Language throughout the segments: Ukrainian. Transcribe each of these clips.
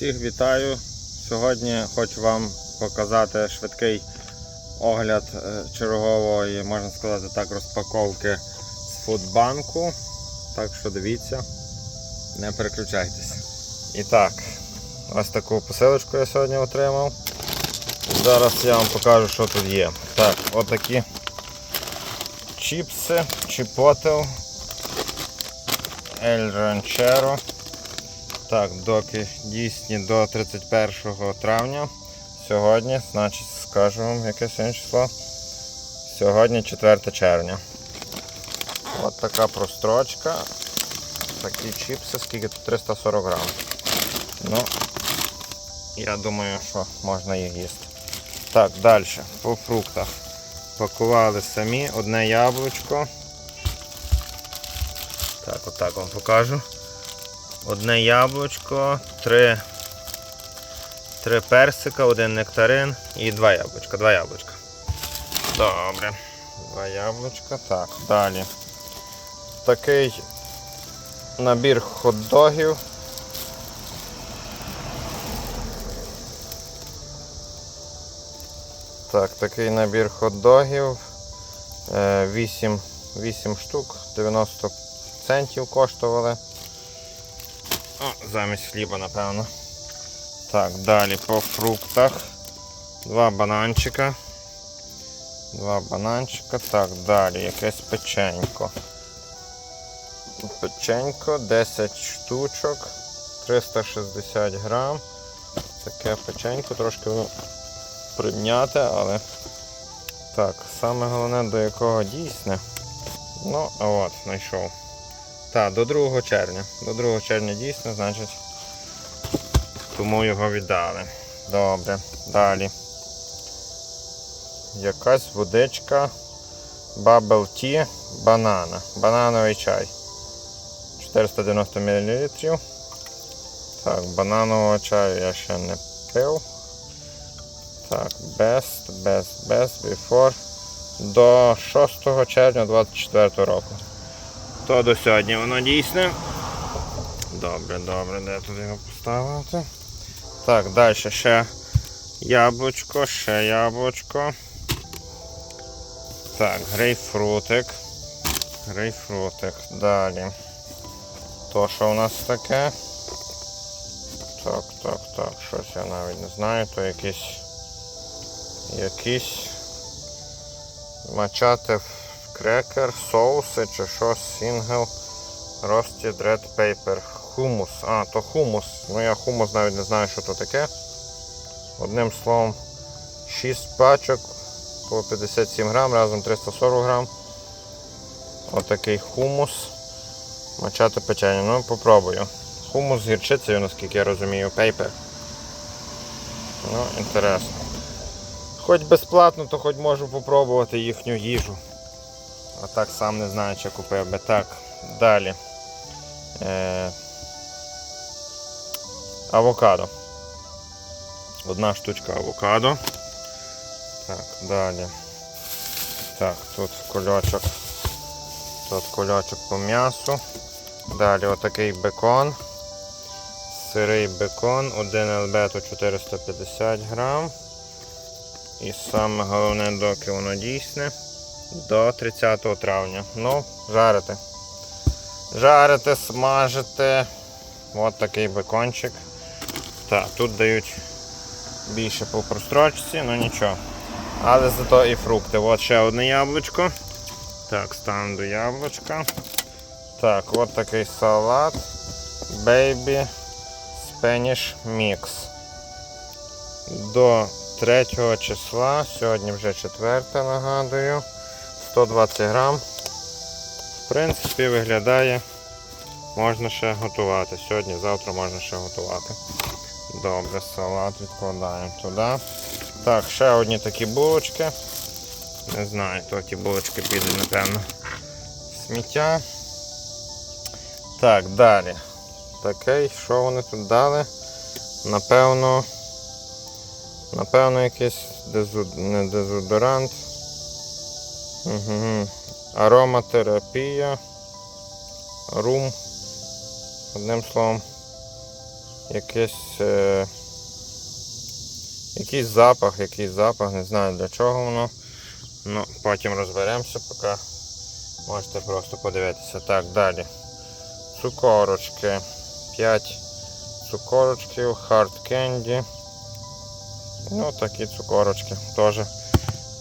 Всіх вітаю. Сьогодні хочу вам показати швидкий огляд е, чергової, можна сказати так, розпаковки з фудбанку. Так що дивіться, не переключайтесь. І так, ось таку посилочку я сьогодні отримав. Зараз я вам покажу, що тут є. Так, отакі чіпси, чіпотел, Ель Ранчеро. Так, доки дійсні до 31 травня. Сьогодні, значить, скажу вам, яке сьогодні число. Сьогодні 4 червня. От така прострочка. Такі чіпси, скільки тут 340 грам. Ну, я думаю, що можна їх їсти. Так, далі, по фруктах. Пакували самі одне яблучко. Так, отак вам покажу. Одне яблучко, три, три персика, один нектарин і два яблучка. Два яблучка. Добре. Два яблучка. Так, далі. Такий набір хот-догів. Так, такий набір хот-догів. 8, 8 штук, 90 центів коштували. О, замість хліба, напевно. Так, далі по фруктах. Два бананчика. Два бананчика. Так, далі якесь печенько. Печенько, 10 штучок, 360 грам. Таке печенько, трошки прийняте, але так, саме головне до якого дійсне. Ну, от, знайшов. Так, до 2 червня. До 2 червня дійсно, значить, тому його віддали. Добре, далі. Якась водичка Bubble Tea банана. Банановий чай. 490 мл. Так, бананового чаю я ще не пив. Так, best, best, best, before. До 6 червня 24 року. То до сьогодні воно дійсне. Добре, добре, де тут його поставити? Так, далі ще яблучко, ще яблучко. Так, грейпфрутик. Грейпфрутик. Далі. То що у нас таке? Так, так, так, щось я навіть не знаю, то якісь якісь мачати крекер, соуси чи що, сінгл, roasted red paper, хумус. А, то хумус. Ну я хумус навіть не знаю, що то таке. Одним словом, 6 пачок по 57 грам, разом 340 грам. Отакий хумус. Мачати печення. Ну, попробую. Хумус з гірчицею, наскільки я розумію, пейпер. Ну, інтересно. Хоч безплатно, то хоч можу попробувати їхню їжу. А так сам не знаю, чи купив би. Так, далі. Е... Авокадо. Одна штучка авокадо. Так, далі. Так, тут кульочок. Тут кульочок по м'ясу. Далі отакий бекон. Сирий бекон, 1 ЛБ 450 грам. І саме головне, доки воно дійсне, до 30 травня. Ну, жарити. Жарити, смажити. От такий бекончик. Так, тут дають більше по прострочці, ну нічого. Але зато і фрукти. От ще одне яблучко. Так, ставимо до яблучка. Так, от такий салат. Baby Spanish Mix. До 3 числа, сьогодні вже 4 нагадую. 120 грам. В принципі, виглядає, можна ще готувати. Сьогодні, завтра можна ще готувати. Добре, салат відкладаємо туди. Так, ще одні такі булочки. Не знаю, то ті булочки підуть, напевно, сміття. Так, далі. Такий, що вони тут дали? Напевно, напевно, якийсь дезу... не дезодорант. Угу. Ароматерапія. Рум. Одним словом. якийсь, е, якийсь запах, якийсь запах, не знаю для чого воно. Ну, потім розберемося, поки можете просто подивитися. Так, далі. Цукорочки. 5 цукорочків, hard candy. Ну, такі цукорочки. Теж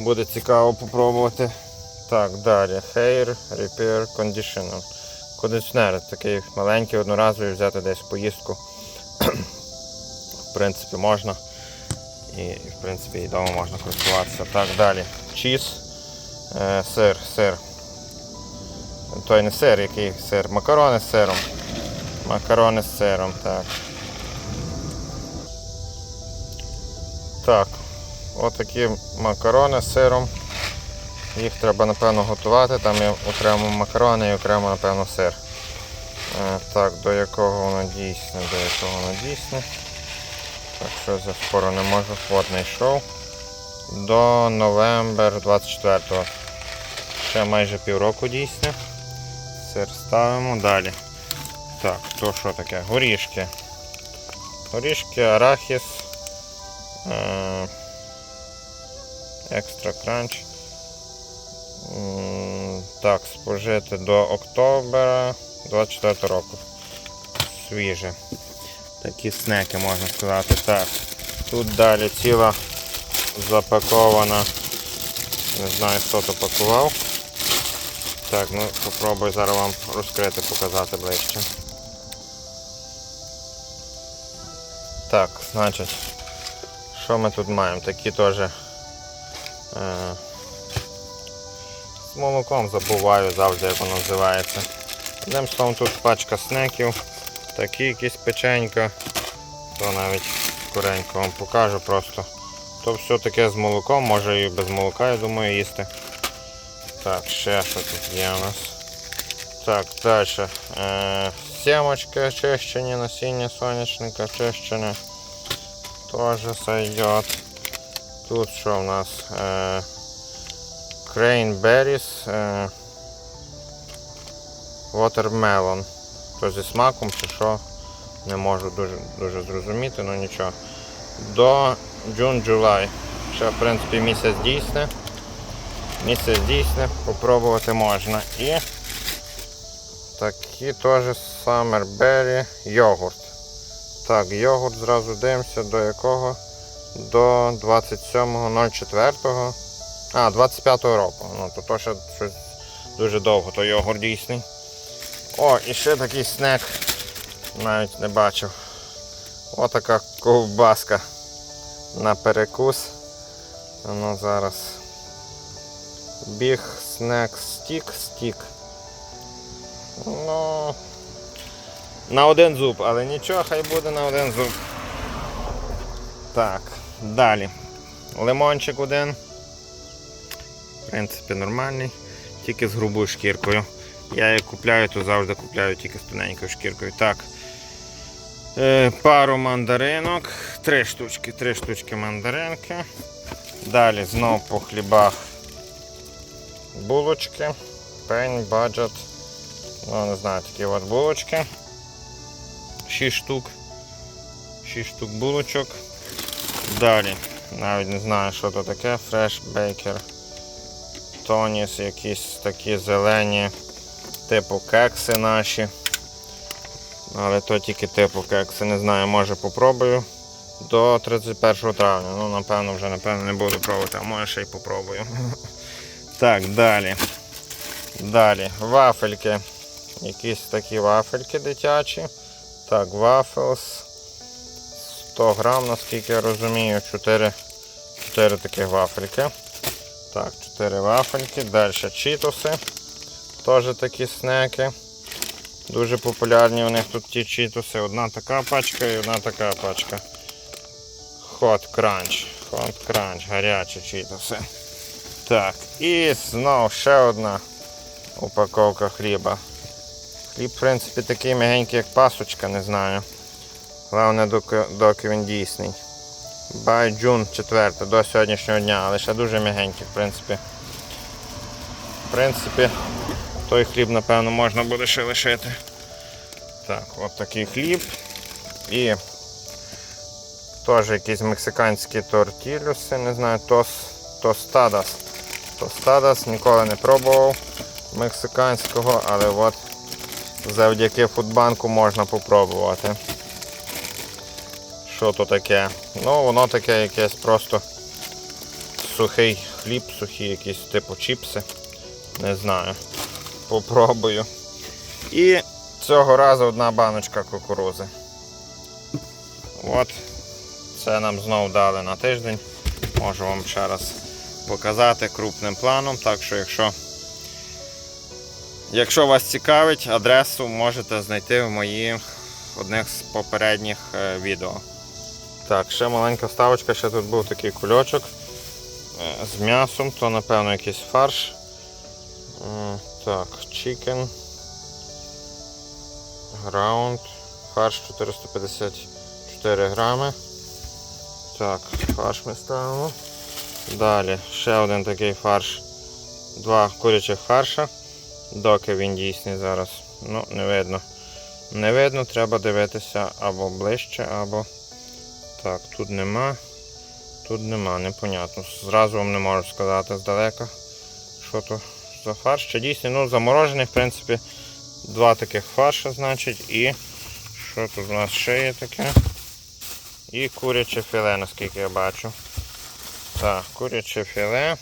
буде цікаво попробувати. Так, далі. Hair Repair Conditioner. Кондиціонер такий маленький, одноразовий взяти десь в поїздку. в принципі, можна. І в принципі і вдома можна користуватися. Так, далі. Чіз. Е, сир, сир. Той не сир, який сир. Макарони з сиром. Макарони з сиром, так. Так. Отакі макарони з сиром. Їх треба напевно готувати, там є окремо макарони і окремо, напевно, сир. Е, так, до якого воно дійсне, до якого воно дійсне. Так, що за скоро не можу. От знайшов. До новембр 24-го. Ще майже півроку дійсне. Сир ставимо далі. Так, то що таке? Горішки. Горішки, арахіс. Е, екстра кранч. Так, спожити до октября 24 року. Свіже. Такі снеки можна сказати. Так. Тут далі ціла запакована. Не знаю хто то пакував. Так, ну попробую зараз вам розкрити, показати ближче. Так, значить, що ми тут маємо? Такі теж е, молоком забуваю завжди, як воно називається. Одним словом, тут пачка снеків, такі якісь печенька, то навіть скоренько вам покажу просто. То все таке з молоком, може і без молока, я думаю, їсти. Так, ще що тут є у нас. Так, далі. Е, сімочки очищені, насіння соняшника очищене. Тоже сойдет. Тут що у нас? Е, Е, Watermelon. То зі смаком чи що. Не можу дуже, дуже зрозуміти, ну нічого. До June-July. Ще в принципі місяць дійсне. Місяць дійсне, попробувати можна. І такі теж Summer Berry йогурт. Так, йогурт зразу дивимося до якого? До 27.04. А, 25-го року. Ну, то, то ще щось дуже довго, то йогурт дійсний. О, і ще такий снек. Навіть не бачив. Отака ковбаска на перекус. Ну зараз. Біг снек стік стік. Ну. На один зуб, але нічого, хай буде на один зуб. Так, далі. Лимончик один. В принципі, нормальний, тільки з грубою шкіркою. Я її купляю, то завжди купляю тільки з тоненькою шкіркою. Так. Е, пару мандаринок. Три штучки, три штучки мандаринки. Далі знов по хлібах булочки. Пень, баджет. Ну, не знаю, такі от булочки. 6 штук. 6 штук булочок. Далі. Навіть не знаю, що то таке. Fresh Baker. Тоніс, якісь такі зелені, типу кекси наші. Але то тільки типу кекси, не знаю, може попробую. До 31 травня. Ну, напевно, вже напевно не буду пробувати, а може ще й попробую. Так, далі. Далі. Вафельки. Якісь такі вафельки дитячі. Так, вафелс. 100 грам, наскільки я розумію, 4, 4 таких вафельки. Так, 4 вафельки. Далі чітоси. Теж такі снеки. Дуже популярні у них тут ті чітоси. Одна така пачка і одна така пачка. Hot Crunch. Hot Crunch, гарячі чітоси. Так, і знов ще одна упаковка хліба. Хліб, в принципі, такий м'ягенький, як пасочка, не знаю. Головне, доки він дійсний. June 4 до сьогоднішнього дня, але ще дуже м'ягенький, в принципі. В принципі, той хліб, напевно, можна буде ще лишити. Так, от такий хліб. І Теж якісь мексиканські тортілюси, не знаю, тос, тостадас. Тостадас ніколи не пробував мексиканського, але от завдяки фудбанку можна попробувати. Що то таке? Ну, воно таке якесь просто сухий хліб, сухі якісь типу чіпси. Не знаю. Попробую. І цього разу одна баночка кукурузи. От, це нам знову дали на тиждень. Можу вам ще раз показати крупним планом. Так що, якщо, якщо вас цікавить, адресу можете знайти в моїх одних з попередніх е, відео. Так, ще маленька ставочка, ще тут був такий кульочок е, з м'ясом, то напевно якийсь фарш. Так, чикен. Граунд. Фарш 454 грами. Так, фарш ми ставимо. Далі ще один такий фарш. Два курячих фарша. Доки він дійсний зараз. Ну, не видно. Не видно, треба дивитися або ближче, або. Так, тут нема. Тут нема, непонятно. Зразу вам не можу сказати здалека, що то за фарш. Чи дійсний, ну заморожений, в принципі, два таких фарша, значить, і що тут у нас ще є таке? І куряче філе, наскільки я бачу. Так, куряче філе.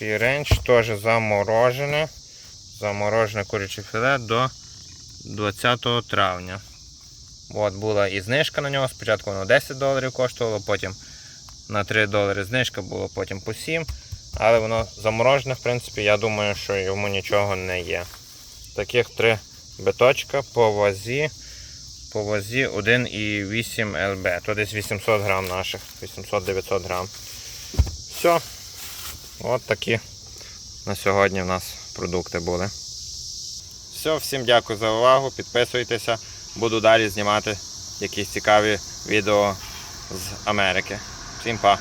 Range, теж заморожене. Заморожене куряче філе до 20 травня. От була і знижка на нього. Спочатку воно 10 доларів коштувало, потім на 3 долари знижка було, потім по 7. Але воно заморожене, в принципі, я думаю, що йому нічого не є. Таких три биточка по вазі. По вазі 1,8 ЛБ. То десь 800 грам наших, 800-900 грам. Все. От такі на сьогодні в нас продукти були. Все, всім дякую за увагу. Підписуйтеся. Буду далі знімати якісь цікаві відео з Америки. Всім па!